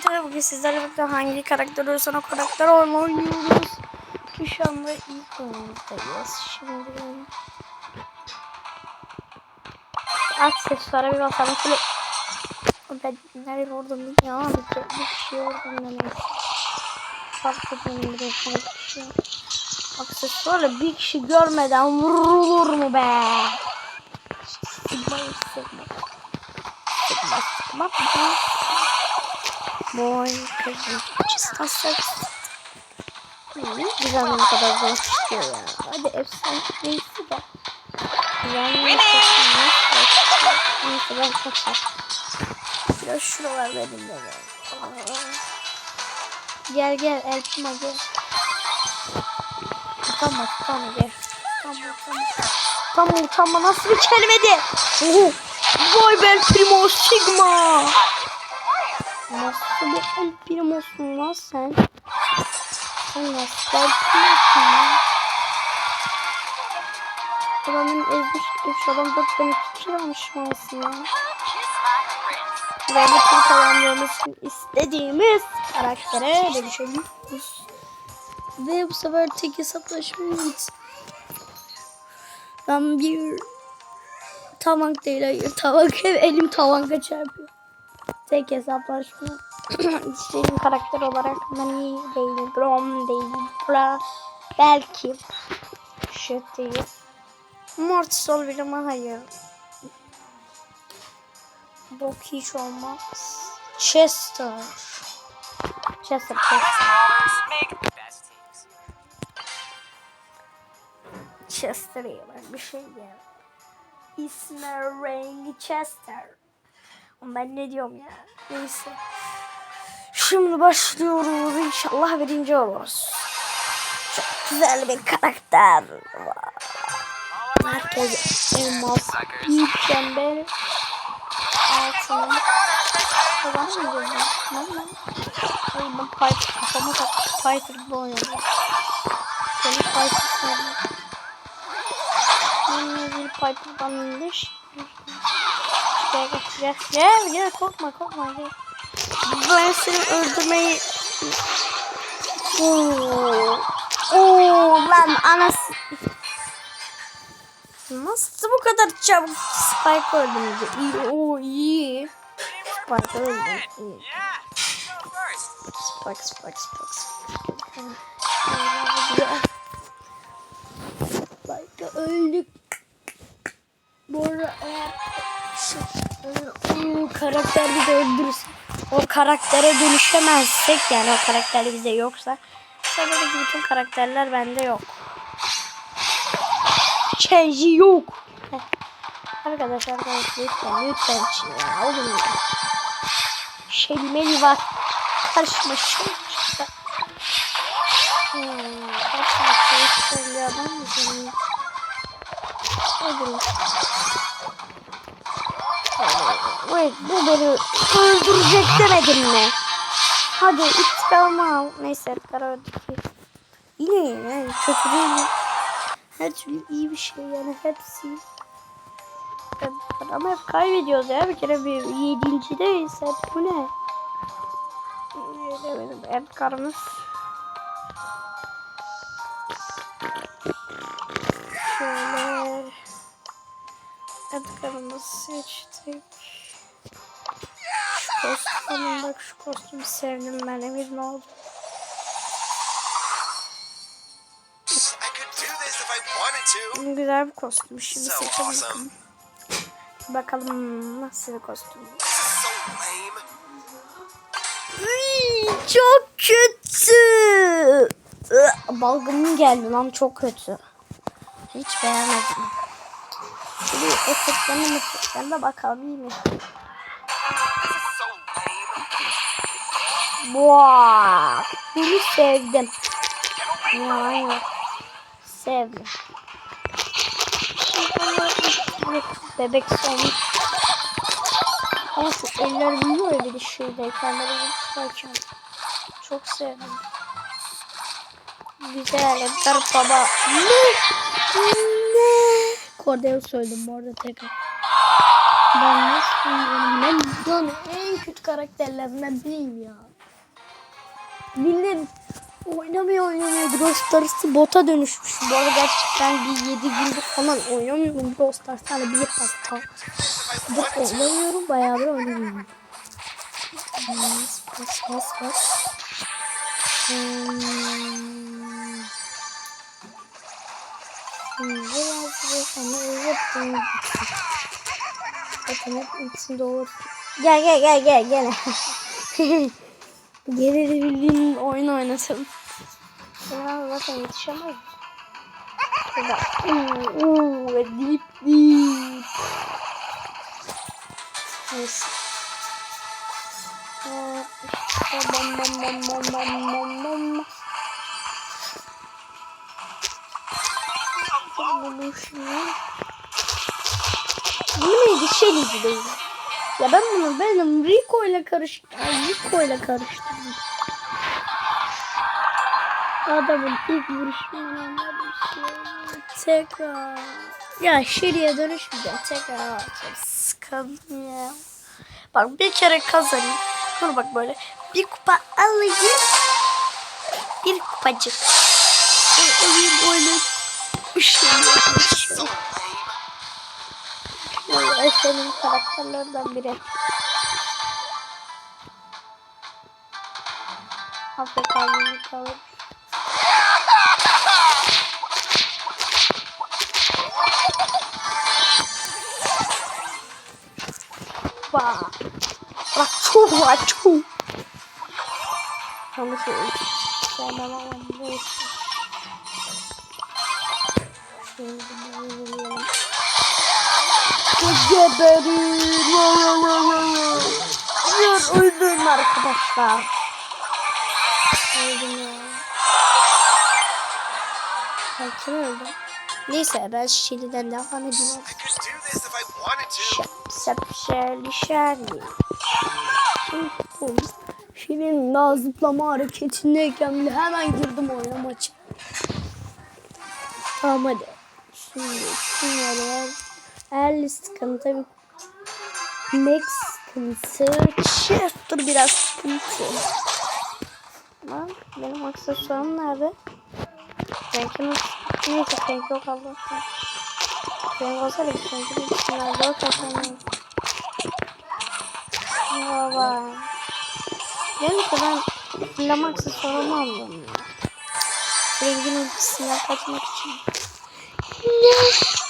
arkadaşlar bugün sizlerle birlikte hangi karakter olursan o karakter oynuyoruz. Ki şu anda ilk oyundayız. Şimdi aksesuara bir basalım. Şöyle ben nereye oradan ya bir, bir şey oradan demek. Fark bir şey. Aksesuarla bir kişi görmeden vurulur mu be? Boy kızım. Çistasek. Güzel ne kadar zor çıkıyor ya. Hadi efsane neyse de. Güzel ne Neyse ben kaçar. Biraz şuralar benim de var. Gel gel Elpima gel. Utanma utanma gel. Utanma utanma. Utanma utanma nasıl bir kelimedir? Oho. Vay be El Primo Sigma. Nasıl bir El Primo'sun lan sen? El Primo'sun lan? Adamın ezmiş gitmiş adam 4002 kilo almış aslında. Ve bu tür tamamlamak için istediğimiz karaktere dönüşebiliyoruz. Ve bu sefer tek hesaplaşmayız. Ben bir tavank değil hayır tavank elim tavanka çarpıyor. Tek hesaplaşma. İstediğim karakter olarak Nani değil, Grom değil, Bra, belki şey değil. Mortis olabilir ama hayır. Bok hiç olmaz. Chester. Chester, Chester. Make the best teams. Chester iyi bak bir şey ya. İsmi rengi Chester. Ben ne diyorum ya. Neyse. Şimdi başlıyoruz. İnşallah birinci oluruz. Çok güzel bir karakter. Herkes elmas, büyük çember, altın. Kazanamayacağız ya. Tamam mı? Ay ben Piper kafama tak. Gibi oynuyorum. Beni Piper sevdim. Yeni bir Piper'dan indir. Şuraya geçeceğiz. Gel gel korkma korkma gel. Ben seni öldürmeyi... Oo. Oo lan anası. Nasıl bu kadar çabuk Spike öldürdü? İyi, o iyi. Spike öldü. İyi. Yeah, go first. Spike, Spike, Spike, Spike. Spike öldük. Bu arada şey, o karakter bizi öldürürse o karaktere dönüşemezsek yani o karakter bizde yoksa sanırım bütün karakterler bende yok. Change yok. Arkadaşlar arkadaşlar lütfen lütfen ya oğlum ya. Şelimeli var. Karşıma şey. Hmm, şey senin? Wait, bu beni öldürecek demedin mi? Hadi intikamı al. Neyse karar verdik. Yine yani kötü değil. Her türlü iyi bir şey yani hepsi. Ama hep kaybediyoruz ya bir kere bir yedinci hep bu ne? Öyle benim Edgar'ımız. Şöyle Edgar'ımızı seçtik. Şu kostümü bak şu kostümü sevdim ben emin oldum. Güzel bir kostüm. Şimdi So seçelim. awesome. Bakalım nasıl bir kostüm. Çok kötü. Balgımın geldi lan çok kötü. Hiç beğenmedim. Şimdi efektlerine efektlerine bakalım iyi mi? Boğa. Bunu sevdim. Yalan yok. Sevdim. Bebek son. Ama şu eller ya bir de şeydeyken böyle vuruşlarken. Çok sevdim. Güzel. Edgar baba. Ne? Ne? Kordel söyledim bu arada tekrar. Ben nasıl Ben lan en kötü karakterlerinden biriyim ya. Millet oynamıyor oynamıyor. Brawl Stars'ı bota dönüşmüş. Bu arada gerçekten bir 7 gündür falan oynamıyorum. Brawl Stars hani bir hafta. Dur oynamıyorum. Bayağıdır oynamıyorum. Bas bas bas bas. Hmm. Şimdi biraz bir sana Bakın hep içinde olur. Gel gel gel gel gel. Gelebildiğin oyun oynasın. Ya zaten yetişemez. Şurada. Uuu ve dip dip. Neyse. İşte bam bam bam bam bam bam bam. Bu neydi? Shelly'di değil. Ya ben bunu benim Rico ile karışık Rico ile karıştırdım. Adamın ilk vuruşundan anladım. Tekrar. Ya Shelly'e dönüşmeyeceğim. Tekrar alacağım. Sıkıldım ya. Bak bir kere kazanayım. Dur bak böyle. Bir kupa alayım. Bir kupacık. Alayım öyle. Bir şey yapmışım. Esen'in karakterlerinden biri. Afrikanlı'nı çalıp. Vaa. Açu, açu. Yanlış Geberir. Hayır öldüm arkadaşlar. Öldüm ya. Ben kim öldüm? Neyse ben Şili'den devam edeyim. I could do this if I wanted to. Sepşeli şerli. Şirin daha zıplama hareketindeyken bile hemen girdim oyuna maça. Tamam hadi. Şimdi şunları El sıkıntı. Max sıkıntı. Chester biraz sıkıntı. Lan benim aksesuarım nerede? Renkimiz neyse renk yok Allah'tan. Renk olsa da bir renk bir o kapanıyor. Baba. Yani ki ben fırlama aksesuarımı aldım. Rengin ultisinden kaçmak için. Ne?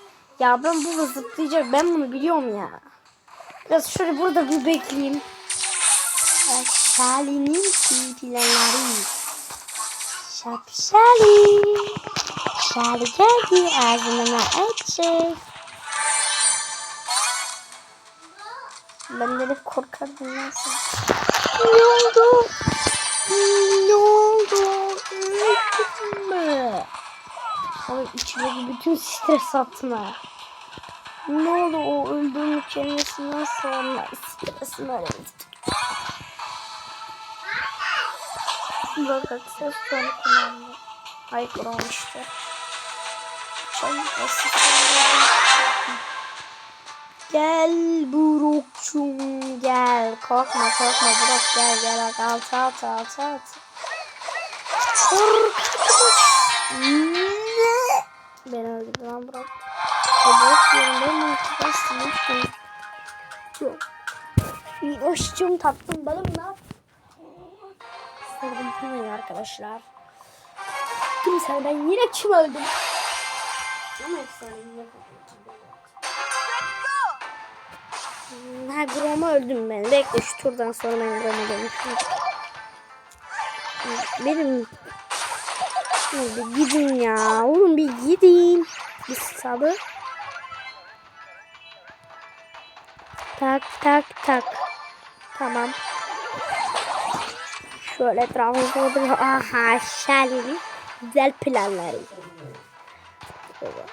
Ya ben burada zıplayacak. Ben bunu biliyorum ya. Biraz şöyle burada bir bekleyeyim. Şali'nin planları. Şapşali. Şali geldi ağzına açacak. Ben de hep korkardım nasıl. Ne oldu? Ne oldu? Öldüm mü? Ama içimdeki bütün stres atma. Ne oldu o öldüğüm kelimesinden sonra stresim öğrendim. Bak akses sonra kullandım. Ay kuramamıştı. Çay basit. Gel Burukçum gel. Korkma korkma Buruk gel gel. Bak altı altı altı altı. Korkma. Ne? Ben öldürdüm lan Burak. Diyorum ben bunu tutmasın. Yok. Hoşçum tatlım balım ne yap? Sevdim tanıyor arkadaşlar. Kim sen ben yine kim öldüm? Ama efsane yine Ha Grom'a öldüm ben. Bekle şu turdan sonra ben Grom'a dönüşüm. Benim bir gidin ya. Oğlum bir gidin. Bir sabır. Tak tak tak. Tamam. Şöyle etrafımıza bakın. Aha Shelly. Güzel planları.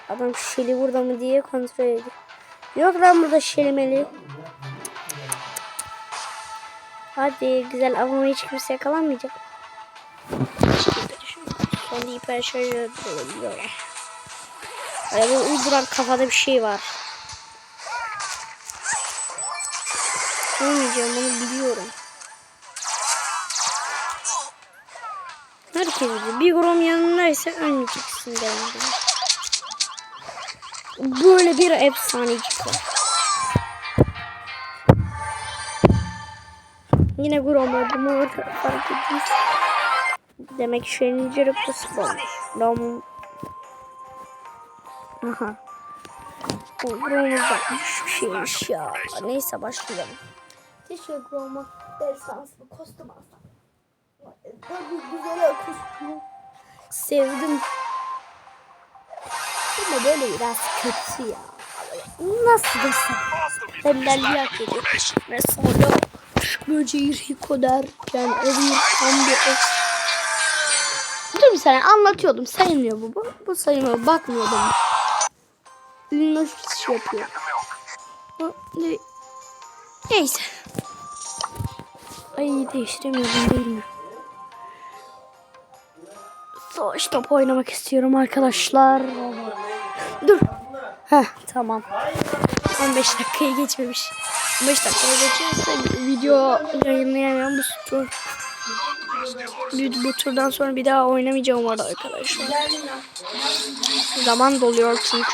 Adam Shelly burada mı diye kontrol ediyor. Yok lan burada Shelly meli. Hadi güzel ama hiç kimse yakalanmayacak. Son hiper olabiliyorlar. Böyle bir uyduran kafada bir şey var. Olmayacağım bunu biliyorum. Herkes. Bir grom yanındaysa ölmeyeceksin dedim. Böyle bir efsanecik var. Yine grom orada fark ettiniz. Demek ki şeyin cırıptı spawn. Rom. Aha. Bu gromumuz bakmış bir şeymiş ya. Neyse başlayalım. Keşke groma desanslı kostüm alsam. Tabii güzel kostüm. Sevdim. Ama böyle biraz kötü ya. Nasıl desem. Benden hak ediyor. Mesela böceği Rico derken evi tam bir ex. Dur bir saniye anlatıyordum. Sayılmıyor bu. Bu, bu sayılmıyor. Bakmıyordum. Ünlü şey yapıyor. Neyse. Ay değiştiremiyorum değil mi? Savaş topu oynamak istiyorum arkadaşlar. Dur. Heh tamam. 15 dakikayı geçmemiş. 15 dakikayı geçerse video yayınlayamam bu tur. Bu, bu turdan sonra bir daha oynamayacağım orada arkadaşlar. Zaman doluyor çünkü.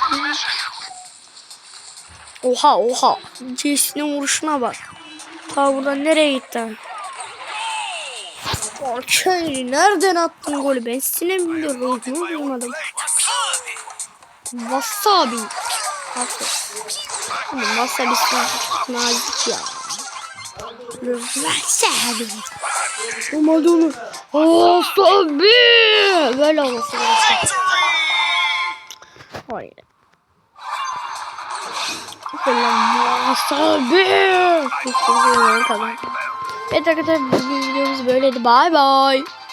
Oha oha. Jesse'nin vuruşuna bak. Ta buradan nereye gitti? Okey. Nereden attın golü? Ben sinemiyorum. Ruhumu duymadım. Wasabi. Wasabi. Ama wasabi nazik ya. Wasabi. Olmadı onu. Wasabi. Böyle olması gerekiyor. Hayır. Böyle wasabi. Çok güzel kadar. Evet arkadaşlar videomuz böyleydi. Bye bye.